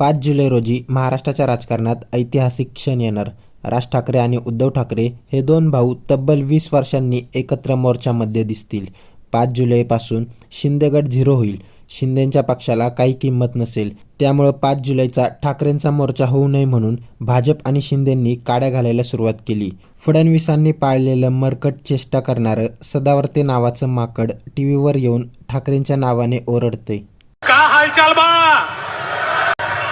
पाच जुलै रोजी महाराष्ट्राच्या राजकारणात ऐतिहासिक क्षण येणार. राज ठाकरे आणि उद्धव ठाकरे हे दोन भाऊ तब्बल वीस वर्षांनी एकत्र मोर्चामध्ये दिसतील. पाच जुलैपासून शिंदेगड झिरो होईल. शिंदेंच्या पक्षाला काही किंमत नसेल. त्यामुळं पाच जुलैचा ठाकरेंचा मोर्चा होऊ नये म्हणून भाजप आणि शिंदेंनी काड्या घालायला सुरुवात केली. फडणवीसांनी पाळलेलं मरकट चेष्टा करणारं सदावर्ते नावाचं माकड टी व्हीवर येऊन ठाकरेंच्या नावाने ओरडते का हालचाल बा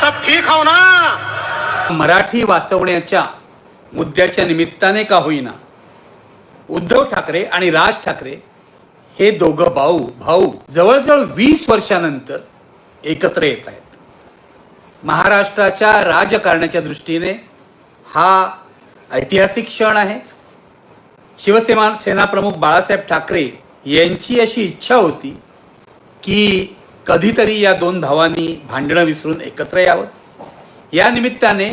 सब ठीक हो ना? मराठी वाचवण्याच्या मुद्द्याच्या निमित्ताने का होईना उद्धव ठाकरे आणि राज ठाकरे हे दोघं भाऊ भाऊ जवळजवळ वीस वर्षानंतर एकत्र येत आहेत. महाराष्ट्राच्या राजकारणाच्या दृष्टीने हा ऐतिहासिक क्षण आहे. शिवसेना सेनाप्रमुख बाळासाहेब ठाकरे यांची अशी इच्छा होती की कधीतरी या दोन भावांनी भांडणं विसरून एकत्र यावं. या निमित्ताने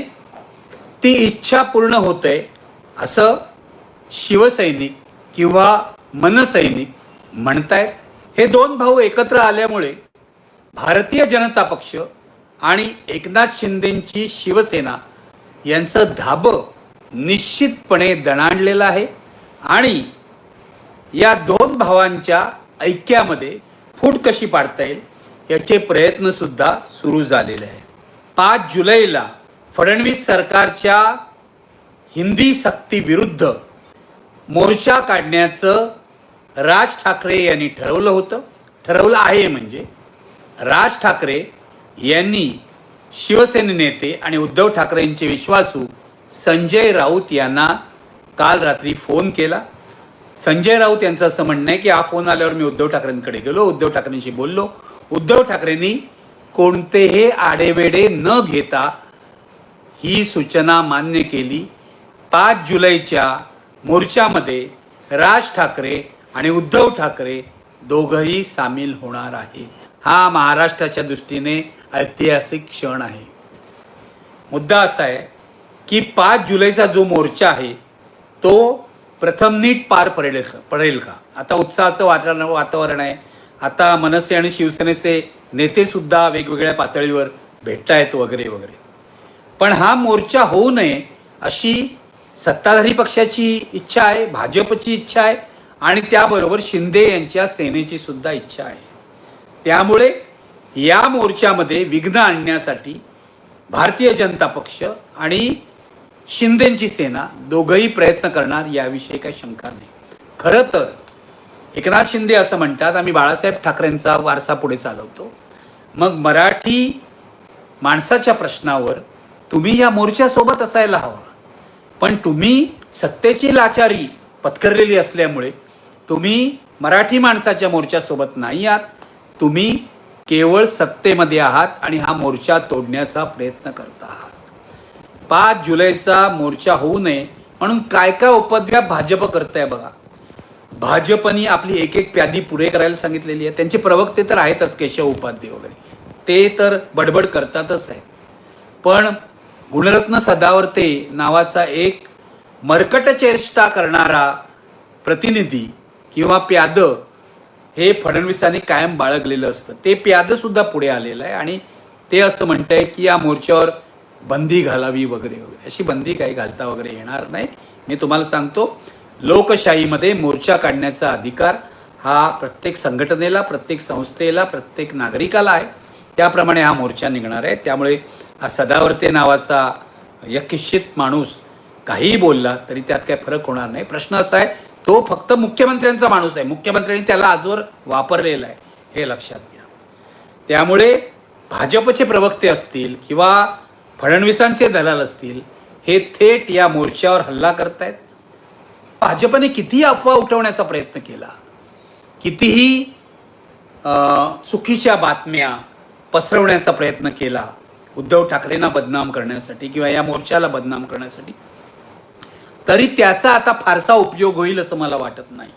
ती इच्छा पूर्ण होते असं शिवसैनिक किंवा मनसैनिक म्हणतायत. हे दोन भाऊ एकत्र आल्यामुळे भारतीय जनता पक्ष आणि एकनाथ शिंदेंची शिवसेना यांचं धाबं निश्चितपणे दणाणलेलं आहे आणि या दोन भावांच्या ऐक्यामध्ये फूट कशी पाडता येईल याचे प्रयत्न सुद्धा सुरू झालेले आहेत. पाच जुलैला फडणवीस सरकारच्या हिंदी सक्तीविरुद्ध मोर्चा काढण्याचं राज ठाकरे यांनी ठरवलं होतं. ठरवलं आहे म्हणजे राज ठाकरे यांनी शिवसेने नेते आणि उद्धव ठाकरेंचे विश्वासू संजय राऊत यांना काल रात्री फोन केला. संजय राऊत यांचं असं म्हणणं आहे की हा फोन आल्यावर मी उद्धव ठाकरेंकडे गेलो उद्धव ठाकरेंशी बोललो उद्धव ठाकरेंनी कोणतेही आडेवेडे न घेता ही सूचना मान्य केली. पाच जुलैच्या मोर्चामध्ये राज ठाकरे आणि उद्धव ठाकरे दोघंही सामील होणार आहेत. हा महाराष्ट्राच्या दृष्टीने ऐतिहासिक क्षण आहे. मुद्दा असा आहे की पाच जुलैचा जो मोर्चा आहे तो प्रथम नीट पार पडेल पडेल का? आता उत्साहाचं वातावरण वातावरण आहे. आता मनसे आणि शिवसेनेचे नेते सुद्धा वेगवेगळ्या पातळीवर भेटतायत वगैरे वगैरे. पण हा मोर्चा होऊ नये अशी सत्ताधारी पक्षाची इच्छा आहे भाजपची इच्छा आहे आणि त्याबरोबर शिंदे यांच्या सेनेची सुद्धा इच्छा आहे. त्यामुळे या मोर्चामध्ये विघ्न आणण्यासाठी भारतीय जनता पक्ष आणि शिंदेंची सेना दोघंही प्रयत्न करणार याविषयी काही शंका नाही. खरं तर एकनाथ शिंदे असं म्हणतात आम्ही बाळासाहेब ठाकरेंचा वारसा पुढे चालवतो. मग मराठी माणसाच्या प्रश्नावर तुम्ही या मोर्चासोबत असायला हवा. पण तुम्ही सत्तेची लाचारी पत्करलेली असल्यामुळे तुम्ही मराठी माणसाच्या मोर्चासोबत नाही आहात. तुम्ही केवळ सत्तेमध्ये आहात आणि हा मोर्चा तोडण्याचा प्रयत्न करता आहात. पाच जुलैचा मोर्चा होऊ नये म्हणून काय काय उपद्व्याप भाजप करत आहे बघा. भाजपनी आपली एक एक प्यादी पुढे करायला सांगितलेली आहे. त्यांचे प्रवक्ते तर आहेतच केशव उपाध्ये वगैरे. ते तर बडबड करतातच आहेत. पण गुणरत्न सदावर्ते नावाचा एक मरकट चेष्टा करणारा प्रतिनिधी किंवा प्याद हे फडणवीसांनी कायम बाळगलेलं असतं. ते प्याद सुद्धा पुढे आलेलं आहे आणि ते असं म्हणतंय की या मोर्चावर बंदी घालावी वगैरे वगैरे. अशी बंदी काही घालता वगैरे येणार नाही. मी तुम्हाला सांगतो लोकशाहीमध्ये मोर्चा काढण्याचा अधिकार हा प्रत्येक संघटनेला प्रत्येक संस्थेला प्रत्येक नागरिकाला आहे. त्याप्रमाणे हा मोर्चा निघणार आहे. त्यामुळे हा सदावर्ते नावाचा यकिश्चित माणूस काहीही बोलला तरी त्यात काही फरक होणार नाही. प्रश्न असा आहे तो फक्त मुख्यमंत्र्यांचा माणूस आहे. मुख्यमंत्र्यांनी त्याला आजवर वापरलेला आहे हे लक्षात घ्या. त्यामुळे भाजपचे प्रवक्ते असतील किंवा फडणवीसांचे दलाल असतील हे थेट या मोर्चावर हल्ला करतायत. भाजपने कितीही अफवा उठवण्याचा प्रयत्न केला? कितीही अं, चुकीच्या बातम्या पसरवण्याचा प्रयत्न केला उद्धव ठाकरेंना बदनाम करण्यासाठी किंवा या मोर्चाला बदनाम करण्यासाठी तरी त्याचा आता फारसा उपयोग होईल असं मला वाटत नाही.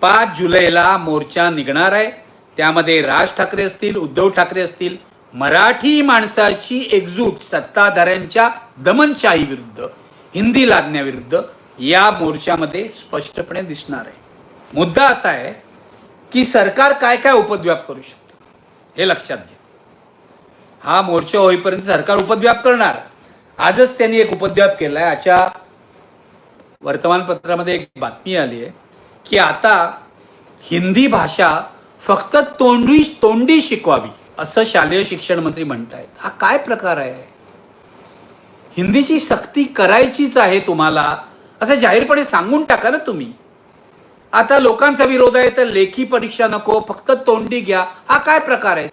पाच जुलैला मोर्चा निघणार आहे. त्यामध्ये राज ठाकरे असतील उद्धव ठाकरे असतील मराठी माणसाची एकजूट सत्ताधाऱ्यांच्या दमनशाही विरुद्ध हिंदी लादण्याविरुद्ध या मोर्चामध्ये स्पष्टपणे दिसणार आहे. मुद्दा असा आहे की सरकार काय काय उपद्व्याप करू शकतं हे लक्षात घ्या. हा मोर्चा होईपर्यंत सरकार उपद्व्याप करणार. आजच त्यांनी एक उपद्व्याप केला आहे आजच्या वर्तमानपत्रामध्ये एक बातमी आली आहे की आता हिंदी भाषा फक्त तोंडी तोंडी शिकवावी असं शालेय शिक्षण मंत्री म्हणतायत. हा काय प्रकार आहे? हिंदीची सक्ती करायचीच आहे तुम्हाला असं जाहीरपणे सांगून टाका ना तुम्ही. आता लोकांचा विरोध आहे तर लेखी परीक्षा नको फक्त तोंडी घ्या. हा काय प्रकार आहे?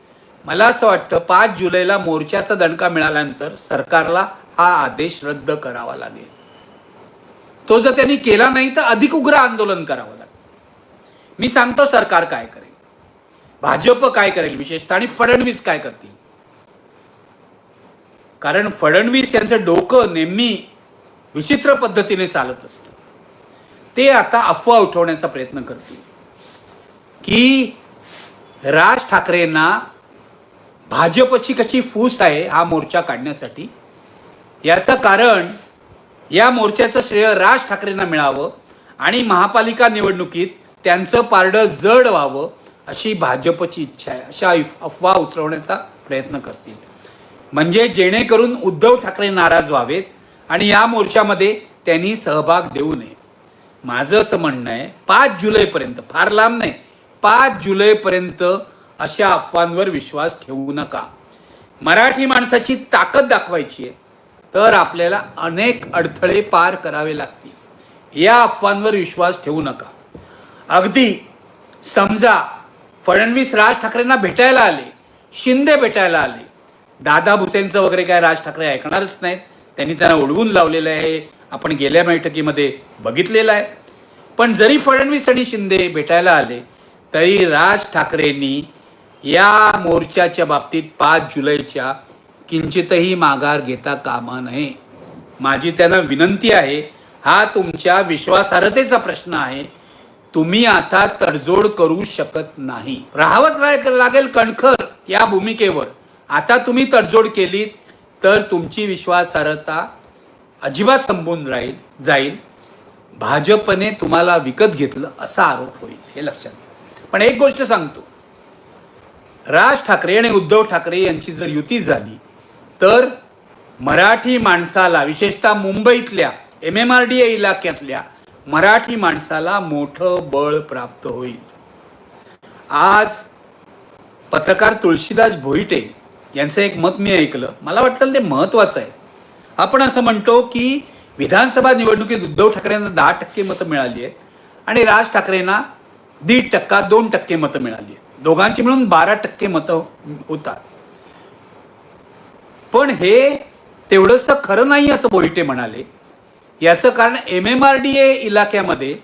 मला असं वाटतं पाच जुलैला मोर्चाचा दणका मिळाल्यानंतर सरकारला हा आदेश रद्द करावा लागेल. तो जर त्यांनी केला नाही तर अधिक उग्र आंदोलन करावं लागेल. मी सांगतो सरकार काय करेल. भाजप काय करेल विशेषतः आणि फडणवीस काय करतील? कारण फडणवीस यांचं डोकं नेहमी विचित्र पद्धतीने चालत असतं. ते आता अफवा उठवण्याचा प्रयत्न करतील. की राज ठाकरेंना भाजपची कशी फूस आहे हा मोर्चा काढण्यासाठी? याचं कारण या मोर्चाचं श्रेय राज ठाकरेंना मिळावं आणि महापालिका निवडणुकीत त्यांचं पारडं जड व्हावं अशी भाजपची इच्छा आहे. अशा अफवा उचलवण्याचा प्रयत्न करतील. म्हणजे जेणेकरून उद्धव ठाकरे नाराज व्हावेत आणि या मोर्चामध्ये त्यांनी सहभाग देऊ नये. माझं असं म्हणणं आहे पाच जुलैपर्यंत फार लांब नाही पाच जुलैपर्यंत अशा अफवांवर विश्वास ठेवू नका. मराठी माणसाची ताकद दाखवायची आहे तर आपल्याला अनेक अडथळे पार करावे लागतील. या अफवांवर विश्वास ठेवू नका. अगदी समजा फडणवीस राज ठाकरेंना भेटायला आले शिंदे भेटायला आले दादा भुसेंचं वगैरे काय राज ठाकरे ऐकणारच नाहीत त्यांनी त्यांना उडवून लावलेलं आहे. आपण गेल्या बैठकीमध्ये बघितलेलं आहे. पण जरी फडणवीस आणि शिंदे भेटायला आले तरी राज ठाकरेंनी या मोर्चाच्या बाबतीत पाच जुलैच्या किंचितही माघार घेता कामा नये. माझी त्यांना विनंती आहे. हा तुमच्या विश्वासार्हतेचा प्रश्न आहे. तुम्ही आता तडजोड करू शकत नाही. राहावंच लागेल कणखर या भूमिकेवर. आता तुम्ही तडजोड केलीत तर तुमची विश्वासार्हता अजिबात संपून राहील जाईल. भाजपने तुम्हाला विकत घेतलं असा आरोप होईल हे लक्षात घ्या. पण एक गोष्ट सांगतो. राज ठाकरे आणि उद्धव ठाकरे यांची जर युती झाली तर मराठी माणसाला विशेषतः मुंबईतल्या M M R D A इलाक्यातल्या Marathi माणसाला मोठं बळ प्राप्त होईल. आज पत्रकार तुळशीदास भोईटे यांचं एक मत मी ऐकलं. मला वाटलं ते महत्वाचं आहे. आपण असं म्हणतो की विधानसभा निवडणुकीत उद्धव ठाकरेंना दहा टक्के मतं मिळाली आहेत आणि राज ठाकरेंना दीड टक्का दोन टक्के मतं मिळाली आहेत. दोघांची मिळून बारा टक्के मतं होतात. पण हे तेवढंसं खरं नाही असं बोईटे म्हणाले. याचं कारण M M R D A इलाक्यामध्ये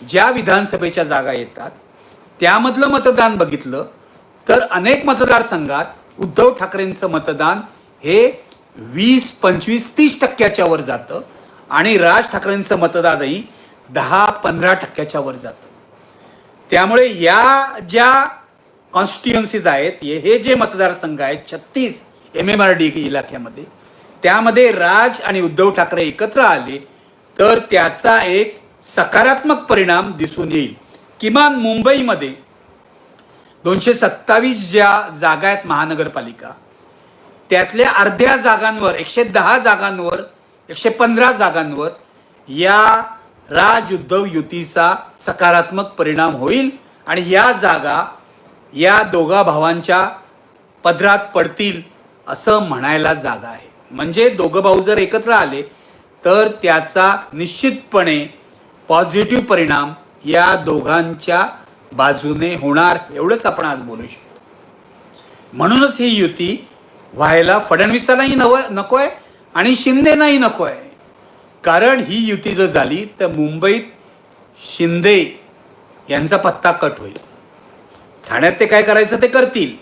ज्या विधानसभेच्या जागा येतात त्यामधलं मतदान बघितलं तर अनेक मतदारसंघात उद्धव ठाकरेंचं मतदान हे वीस पंचवीस तीस टक्क्याच्या वर जातं आणि राज ठाकरेंचं मतदानही दहा पंधरा टक्क्याच्या वर जातं. त्यामुळे या ज्या कॉन्स्टिट्युएन्सीज आहेत हे हे जे मतदारसंघ आहेत छत्तीस एम एम आर डी इलाक्यामध्ये त्यामध्ये राज आणि उद्धव ठाकरे एकत्र आले तर त्याचा एक सकारात्मक परिणाम दिसून येईल. किमान मुंबईमध्ये दोनशे सत्तावीस ज्या जागा आहेत महानगरपालिका त्यातल्या अर्ध्या जागांवर एकशे दहा जागांवर एकशे पंधरा जागांवर या राज उद्धव युतीचा सकारात्मक परिणाम होईल आणि या जागा या दोघा भावांच्या पदरात पडतील असं म्हणायला जागा आहे. म्हणजे दोघं भाऊ जर एकत्र आले तर त्याचा निश्चितपणे पॉझिटिव्ह परिणाम या दोघांच्या बाजूने होणार एवढंच आपण आज बोलू शकतो. म्हणूनच ही युती व्हायला फडणवीसालाही नव नको आहे आणि शिंदेनाही नको आहे कारण ही युती जर झाली तर मुंबईत शिंदे यांचा पत्ता कट होईल. ठाण्यात ते काय करायचं ते करतील.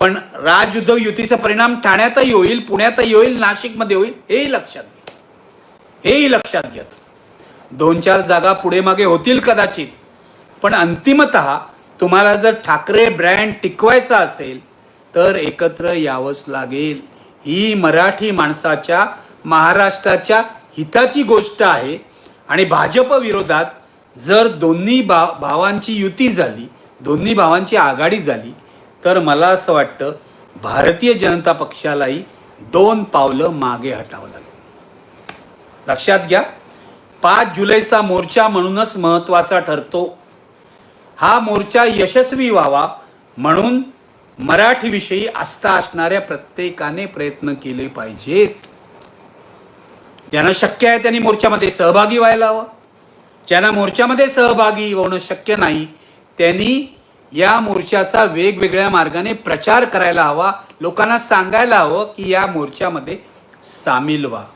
पण राज उद्धव युतीचा परिणाम ठाण्यातही होईल पुण्यातही होईल नाशिकमध्ये होईल हेही लक्षात घ्या. हेही लक्षात घ्या. दोन चार जागा पुढे मागे होतील कदाचित. पण अंतिमत तुम्हाला जर ठाकरे ब्रँड टिकवायचा असेल तर एकत्र यावंच लागेल. ही मराठी माणसाच्या महाराष्ट्राच्या हिताची गोष्ट आहे. आणि भाजप विरोधात जर दोन्ही भा भावांची युती झाली दोन्ही भावांची आघाडी झाली तर मला असं वाटतं भारतीय जनता पक्षालाही दोन पावलं मागे हटावं लागेल. लक्षात घ्या पाच जुलैचा मोर्चा म्हणूनच महत्त्वाचा ठरतो. हा मोर्चा यशस्वी व्हावा म्हणून मराठीविषयी आस्था असणाऱ्या प्रत्येकाने प्रयत्न केले पाहिजेत. ज्यांना शक्य आहे त्यांनी मोर्चामध्ये सहभागी व्हायला हवं. ज्यांना मोर्चामध्ये सहभागी होणं शक्य नाही त्यांनी या मोर्चाचा वेगवेगळ्या मार्गाने प्रचार करायला हवा. लोकांना सांगायला हवं की या मोर्चामध्ये सामील व्हा.